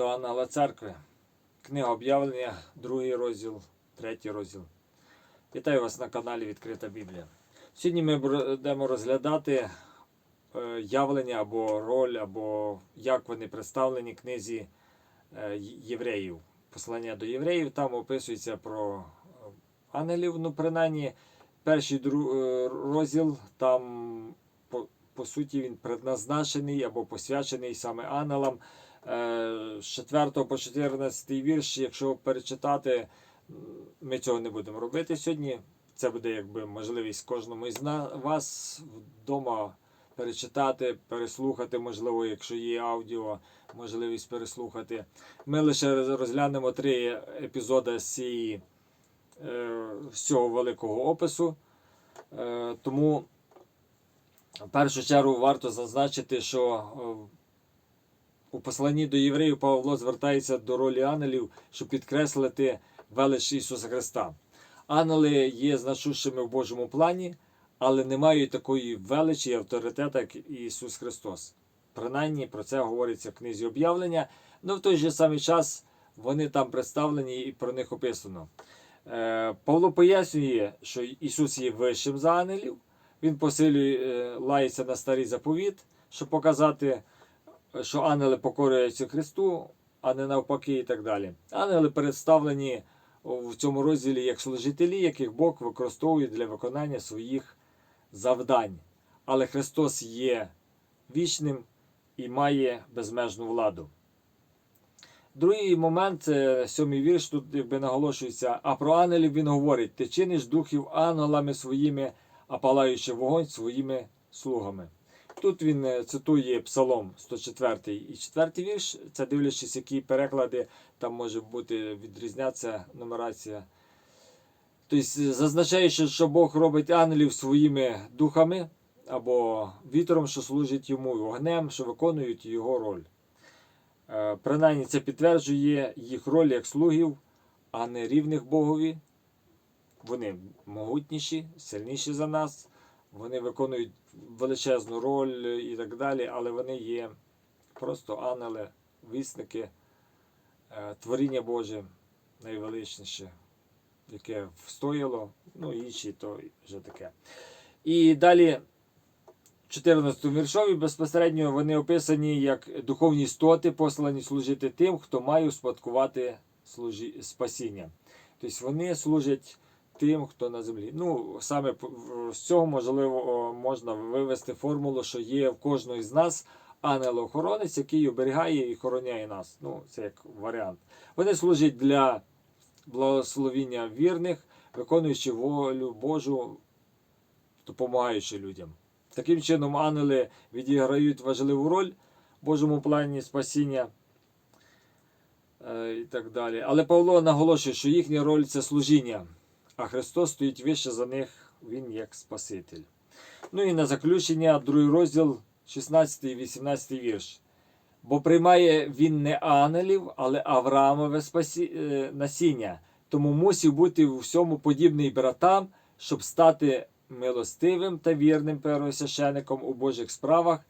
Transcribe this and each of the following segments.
до Анала Церкви. Книга об'явлення, другий розділ, третій розділ. Вітаю вас на каналі Відкрита Біблія. Сьогодні ми будемо розглядати е, явлення або роль, або як вони представлені в книзі е, євреїв. Послання до євреїв. Там описується про ангелів. Ну, принаймні, перший е, розділ там по, суті він предназначений або посвячений саме ангелам. Е, З 4 по 14 вірш, якщо перечитати, ми цього не будемо робити сьогодні. Це буде якби можливість кожному із вас вдома перечитати, переслухати, можливо, якщо є аудіо, можливість переслухати. Ми лише розглянемо три епізоди з цієї е, цього великого опису. Е, Тому в першу чергу варто зазначити, що е, у посланні до євреїв Павло звертається до ролі ангелів, щоб підкреслити велич Ісуса Христа. Ангели є значущими в Божому плані, але не мають такої величі і авторитету, як Ісус Христос. Принаймні про це говориться в книзі об'явлення, але в той же самий час вони там представлені і про них описано. Е, Павло пояснює, що Ісус є вищим за ангелів. Він посилює, е, лається на старий заповіт, щоб показати, що ангели покорюються Христу, а не навпаки, і так далі. Ангели представлені в цьому розділі як служителі, яких Бог використовує для виконання своїх завдань. Але Христос є вічним і має безмежну владу. Другий момент, це сьомий вірш, тут якби наголошується, а про ангелів він говорить: ти чиниш духів ангелами своїми, а палаючи вогонь своїми слугами. Тут він е, цитує Псалом 104 і 4 вірш. Це дивлячись, які переклади там може бути відрізнятися нумерація. Тобто, зазначаючи, що Бог робить ангелів своїми духами або вітром, що служить йому, вогнем, що виконують його роль. Е, Принаймні це підтверджує їх роль як слугів, а не рівних Богові. Вони могутніші, сильніші за нас, вони виконують величезну роль і так далі, але вони є просто ангели, вісники, е, творіння Боже найвеличніше, яке встояло, ну інші то вже таке. І далі. 14 віршові безпосередньо вони описані як духовні істоти, послані служити тим, хто має успадкувати служі... спасіння. Тобто вони служать тим, хто на землі. Ну, саме з цього можливо можна вивести формулу, що є в кожного із нас ангел-охоронець, який оберігає і охороняє нас. Ну, це як варіант. Вони служать для благословіння вірних, виконуючи волю Божу, допомагаючи людям. Таким чином, ангели відіграють важливу роль в Божому плані спасіння е, і так далі. Але Павло наголошує, що їхня роль це служіння, а Христос стоїть вище за них, Він як Спаситель. Ну і на заключення, другий розділ, 16 і 18 вірш. Бо приймає він не ангелів, але Авраамове спасі... е, насіння, тому мусив бути у всьому подібний братам, щоб стати милостивим та вірним первосвящеником у Божих справах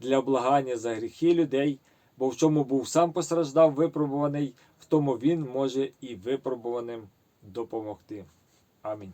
для облагання за гріхи людей, бо в чому був сам постраждав, випробуваний, в тому він може і випробуваним допомогти. Amin.